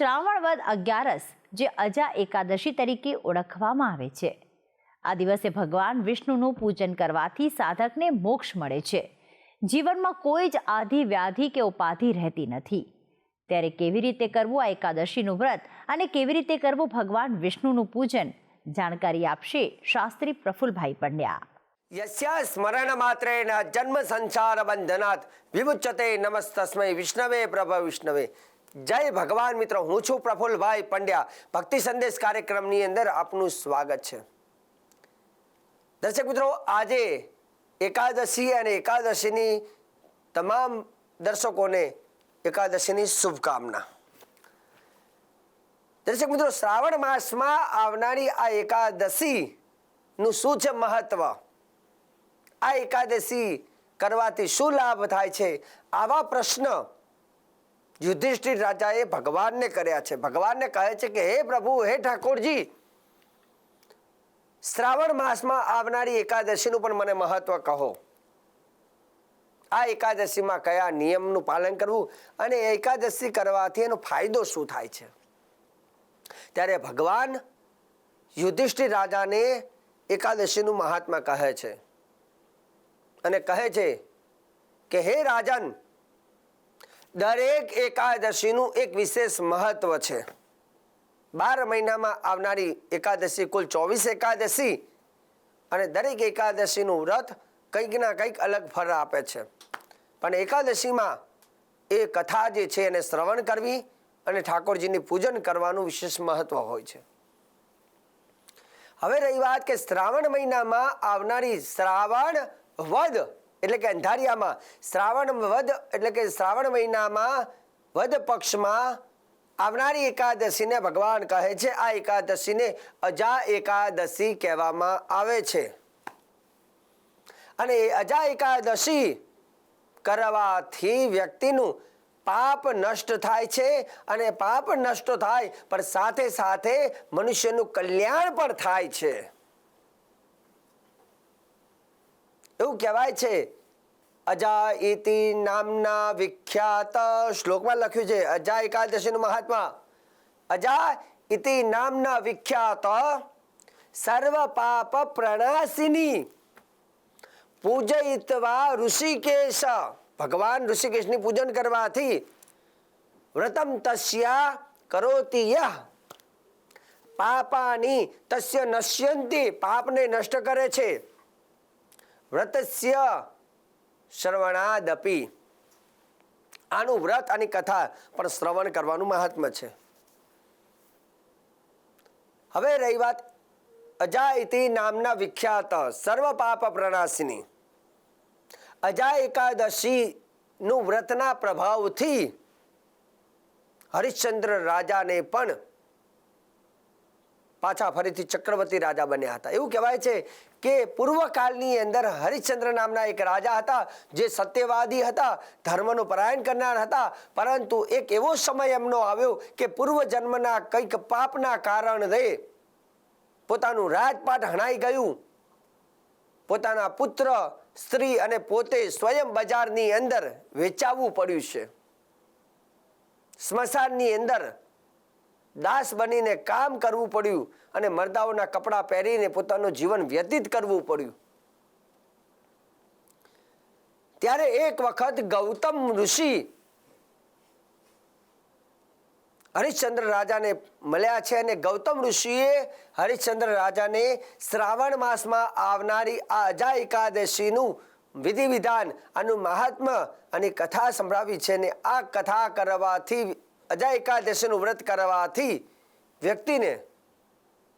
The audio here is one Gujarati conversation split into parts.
શ્રાવણ વદ અગિયારસ, જે અજા એકાદશી તરીકે ઓળખવામાં આવે છે. આ દિવસે ભગવાન વિષ્ણુનું પૂજન કરવાથી સાધકને મોક્ષ મળે છે. જીવનમાં કોઈ જ આધિ વ્યાધિ કે ઉપાધિ રહેતી નથી. ત્યારે કેવી રીતે કરવું આ એકાદશીનું વ્રત અને કેવી રીતે કરવું ભગવાન વિષ્ણુનું પૂજન? જાણકારી આપશે શાસ્ત્રી પ્રફુલભાઈ પંડ્યા. યસ્યા સ્મરણ માત્રેણ જન્મ સંસાર બંધનાથ વિમુચ્યતે નમસ્તસ્મય વિષ્ણવે પ્રભ વિષ્ણવે. જય ભગવાન મિત્રો, હું છું પ્રફુલભાઈ પંડ્યા. ભક્તિ સંદેશ કાર્યક્રમની અંદર આપનું સ્વાગત છે. દર્શક મિત્રો, આજે એકાદશી અને એકાદશીની તમામ દર્શકોને એકાદશીની શુભકામના. દર્શક મિત્રો, શ્રાવણ માસમાં આવનારી આ એકાદશીનું શું છે મહત્વ? આ એકાદશી કરવાથી શું લાભ થાય છે? આવા પ્રશ્ન યુધિષ્ઠિર રાજાએ ભગવાનને કર્યા છે. ભગવાનને કહે છે કે, હે પ્રભુ, હે ઠાકોરજી, શ્રાવણ માસમાં આવનારી એકાદશીનું પણ મને મહત્વ કહો. આ એકાદશીમાં કયા નિયમનું પાલન કરવું અને એકાદશી કરવાથી એનો ફાયદો શું થાય છે? ત્યારે ભગવાન યુધિષ્ઠિર રાજાને એકાદશીનું મહાત્મા કહે છે અને કહે છે કે, હે રાજન દરેક એકાદશીનું એક વિશેષ મહત્વ છે. બાર મહિનામાં આવનારી એકાદશી કુલ ચોવીસ એકાદશી અને દરેક એકાદશીનું વ્રત કંઈક ના કંઈક અલગ ફળ આપે છે. પણ એકાદશીમાં એ કથા જે છે એને શ્રવણ કરવી અને ઠાકોરજીની પૂજન કરવાનું વિશેષ મહત્વ હોય છે. હવે રહી વાત કે શ્રાવણ મહિનામાં આવનારી શ્રાવણ વદ એટલે કે અંધારિયામાં શ્રાવણ વદ, એટલે કે શ્રાવણ મહિનામાં વદ પક્ષમાં આવનારી એકાદશીને ભગવાન કહે છે. આ એકાદશીને અજા એકાદશી કહેવામાં આવે છે. અને અજા એકાદશી કરવાથી વ્યક્તિનું પાપ નષ્ટ થાય છે અને પાપ નષ્ટ થાય, પણ સાથે સાથે મનુષ્યનું કલ્યાણ પણ થાય છે. એવું કહેવાય છે. અજા ઇતિ નામના વિખ્યાત શ્લોકમાં લખ્યું છે અજા એકાદશીનું મહાત્મા. અજા ઇતિ નામના વિખ્યાત સર્વ પાપ પ્રણાસિની. પૂજયિત્વા ઋષિકેશ. ભગવાન ઋષિકેશની પૂજન કરવાથી વ્રતમ તસ્યા કરોતિ યહ. પાપાની તસ્ય નશ્યંતિ, પાપને નષ્ટ કરે છે. વ્રતસ્ય શ્રવણાદપી. આનું વ્રત અને કથા પણ શ્રવણ કરવાનું મહાત્મ છે. હવે રહી વાત અજાયતિ નામના વિખ્યાત સર્વ પાપ પ્રણાશિની અજા એકાદશી નું વ્રતના પ્રભાવથી હરિશ્ચંદ્ર રાજાને પણ પાછા ફરીથી ચક્રવર્તી રાજા બન્યા હતા. એવું કહેવાય છે કે પૂર્વકાળની અંદર હરિશ્ચંદ્ર નામના એક રાજા હતા, જે સત્યવાદી હતા, ધર્મનું પરાયણ કરનાર હતા. પરંતુ એક એવો સમય એમનો આવ્યો કે પૂર્વ જન્મના કંઈક પાપના કારણે પોતાનું રાજપાટ હણાઈ ગયું. પોતાના પુત્ર, સ્ત્રી અને પોતે સ્વયં બજારની અંદર વેચાવવું પડ્યું છે. સ્મશાનની અંદર દાસ બનીને કામ કરવું પડ્યું. અને મરદાઓના કપડાં પહેરીને પોતાનું જીવન વ્યતીત કરવું પડ્યું. ત્યારે એક વખત ગૌતમ ઋષિ હરિશ્ચંદ્ર રાજાને મળ્યા છે અને ગૌતમ ઋષિએ હરિશ્ચંદ્ર રાજાને શ્રાવણ માસમાં આવનારી આ અજા એકાદશીનું વિધિ વિધાન આનું મહાત્મ્ય અને કથા સંભળાવી છે ને આ કથા કરવાથી અજા એકાદશીનું વ્રત કરવાથી વ્યક્તિને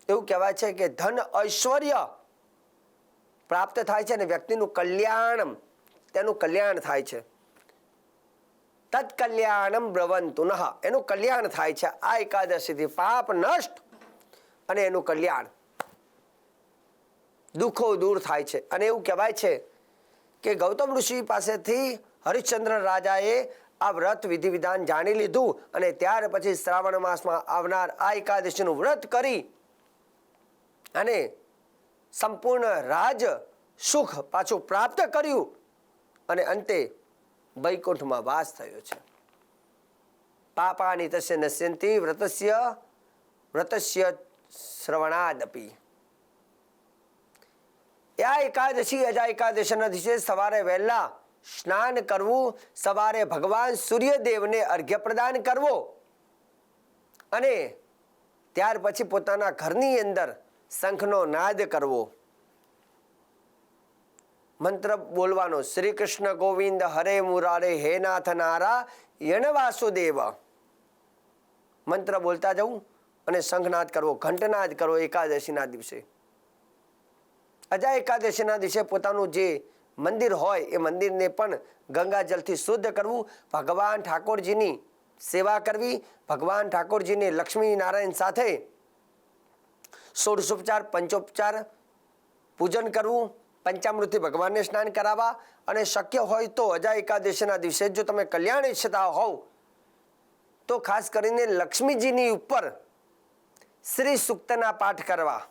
એવું કહેવાય છે કે ધન ઐશ્વર્ય પ્રાપ્ત થાય છે અને વ્યક્તિનું કલ્યાણ તેનું કલ્યાણ થાય છે. તત્કલ્યાણમ બ્રવંતુ નહ એનું કલ્યાણ થાય છે. આ એકાદશીથી પાપ નષ્ટ અને એનું કલ્યાણ. દુઃખો દૂર થાય છે. અને એવું કહેવાય છે કે ગૌતમ ઋષિ પાસેથી હરિશ્ચંદ્ર રાજાએ આ વ્રત વિધિ વિધાન જાણી લીધું અને ત્યાર પછી શ્રાવણ માસમાં આવનાર આ એકાદશીનું વ્રત કરી અને સંપૂર્ણ રાજ સુખ પાછું પ્રાપ્ત કર્યું અને અંતે વૈકુંઠમાં વાસ થયો છે. પાપાની તસ્ય નશ્યંતિ વ્રતસ્ય વ્રતસ્ય શ્રવણાદપી. આ એકાદશી, અજા એકાદશીના દિવસે સવારે વહેલા સ્નાન કરવું, સવારે ભગવાન સૂર્યદેવને અર્ઘ્ય પ્રદાન કરવો અને ત્યાર પછી પોતાના ઘરની અંદર શંખનો નાદ કરવો. મંત્ર બોલવાનો શ્રી કૃષ્ણ ગોવિંદ હરે મુરારે હે નાથ નારા, યણ વાસુદેવ. મંત્ર બોલતા જવું અને શંખનાદ કરવો, ઘંટનાદ કરવો એકાદશીના દિવસે. અજા એકાદશીના દિવસે પોતાનું જે મંદિર હોય એ મંદિરને પણ ગંગાજલથી શુદ્ધ કરવું. ભગવાન ઠાકોરજીની સેવા કરવી, ભગવાન ઠાકોરજીને લક્ષ્મી નારાયણ સાથે ષોડશોપચાર, પંચોપચાર, પૂજન કરવું, પંચામૃતિ ભગવાનને સ્નાન કરાવવા અને શક્ય હોય તો અજા એકાદશીના દિવસે જો તમે કલ્યાણ ઈચ્છતા હોવ, તો ખાસ કરીને લક્ષ્મીજીની ઉપર શ્રી સૂક્તના પાઠ કરવા.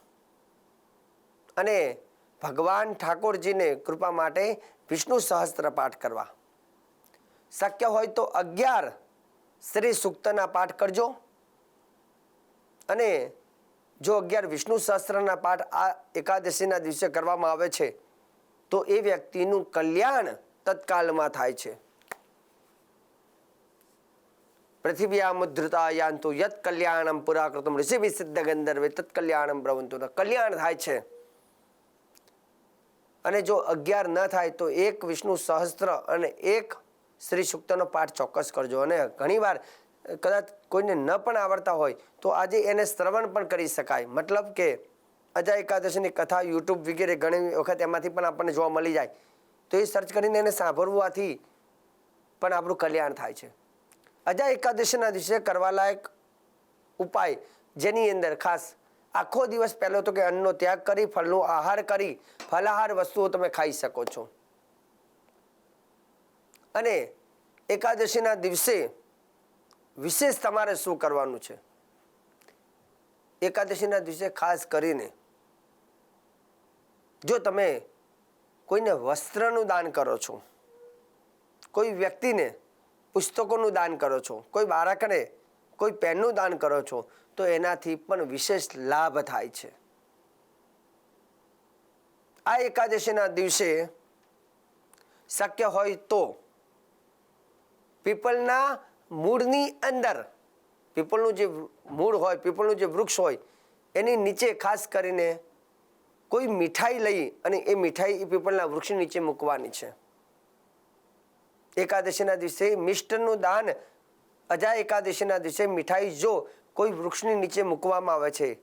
અને ભગવાન ઠાકોરજીને કૃપા માટે વિષ્ણુ સહસ્ત્ર પાઠ કરવા. શક્ય હોય તો અગિયાર શ્રી સૂક્તના પાઠ કરજો. અને જો અગિયાર વિષ્ણુ સહસ્ત્રના પાઠ આ એકાદશીના દિવસે કરવામાં આવે છે, તો એ વ્યક્તિનું કલ્યાણ તત્કાલમાં થાય છે. પૃથિવ્યા મુદ્રતા યાંતુ કલ્યાણમ પુરાકૃતમ ઋષિ સિદ્ધ ગંધર્વે તત્ કલ્યાણમ કલ્યાણ થાય છે. અને જો અગિયાર ન થાય, તો એક વિષ્ણુ સહસ્ત્ર અને એક શ્રી સૂક્તનો પાઠ ચોક્કસ કરજો. અને ઘણીવાર કદાચ કોઈને ન પણ આવડતા હોય, તો આજે એને શ્રવણ પણ કરી શકાય. મતલબ કે અજા એકાદશીની કથા યુટ્યુબ વગેરે ઘણી વખત એમાંથી પણ આપણને જોવા મળી જાય. તો એ સર્ચ કરીને એને સાંભળવાથી પણ આપણું કલ્યાણ થાય છે. અજા એકાદશીના દિવસે કરવાલાયક ઉપાય જેની અંદર ખાસ આખો દિવસ પહેલો તો કે અન્નનો ત્યાગ કરી, ફળનો આહાર કરી, ફલાહાર વસ્તુઓ તમે ખાઈ શકો છો. અને એકાદશીના દિવસે વિશેષ તમારે શું કરવાનું છે? એકાદશીના દિવસે ખાસ કરીને જો તમે કોઈને વસ્ત્રનું દાન કરો છો, કોઈ વ્યક્તિને પુસ્તકોનું દાન કરો છો, કોઈ બાળકને કોઈ પેનનું દાન કરો છો, તો એનાથી પણ વિશેષ લાભ થાય છે. આ એકાદશીના દિવસે શક્ય હોય તો પીપળના મૂળની અંદર, પીપળનું જે મૂળ હોય, પીપળનું જે વૃક્ષ હોય, એની નીચે ખાસ કરીને કોઈ મીઠાઈ લઈ અને એ મીઠાઈ એ પીપળના વૃક્ષની નીચે મૂકવાની છે. એકાદશીના દિવસે મિષ્ટનું દાન, અજા એકાદશીના દિવસે મીઠાઈ જો કોઈ વૃક્ષની નીચે મૂકવામાં આવે છે,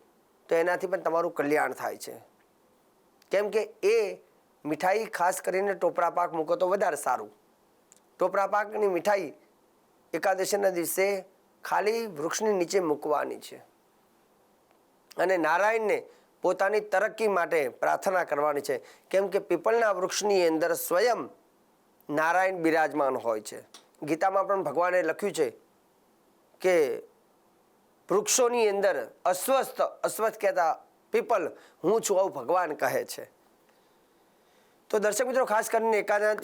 તો એનાથી પણ તમારું કલ્યાણ થાય છે. કેમ કે એ મીઠાઈ ખાસ કરીને ટોપરા પાક મૂકો તો વધારે સારું. ટોપરા પાકની મીઠાઈ એકાદશીના દિવસે ખાલી વૃક્ષની નીચે મૂકવાની છે. અને નારાયણને પોતાની તરક્કી માટે પ્રાર્થના કરવાની છે. કેમ કે પીપળના વૃક્ષની અંદર સ્વયં નારાયણ બિરાજમાન હોય છે. ગીતામાં પણ ભગવાને લખ્યું છે કે વૃક્ષોની અંદર અસ્વસ્થ અસ્વસ્થ કહેતા પીપલ હું છું આવું ભગવાન કહે છે. તો દર્શક મિત્રો, ખાસ કરીને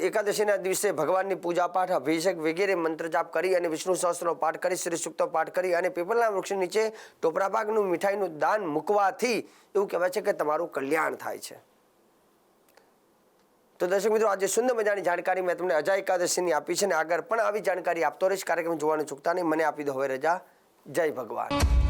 એકાદશીના દિવસે ભગવાનની પૂજા પાઠ અભિષેક વગેરે મંત્ર જાપ કરી અને વિષ્ણુ સહસ્ત્રનો પાઠ કરી, શ્રી સૂક્તો પાઠ કરી અને પીપળના વૃક્ષ નીચે ટોપરા પાકનું મીઠાઈનું દાન મૂકવાથી એવું કહેવાય છે કે તમારું કલ્યાણ થાય છે. તો દર્શક મિત્રો, આજે સુંદર મજાની જાણકારી મેં તમને અજા એકાદશીની આપી છે અને આગળ પણ આવી જાણકારી આપતો રહીશ. કાર્યક્રમ જોવાનું ચૂકતા નહીં. મને આપી દો હવે રજા. જય ભગવાન.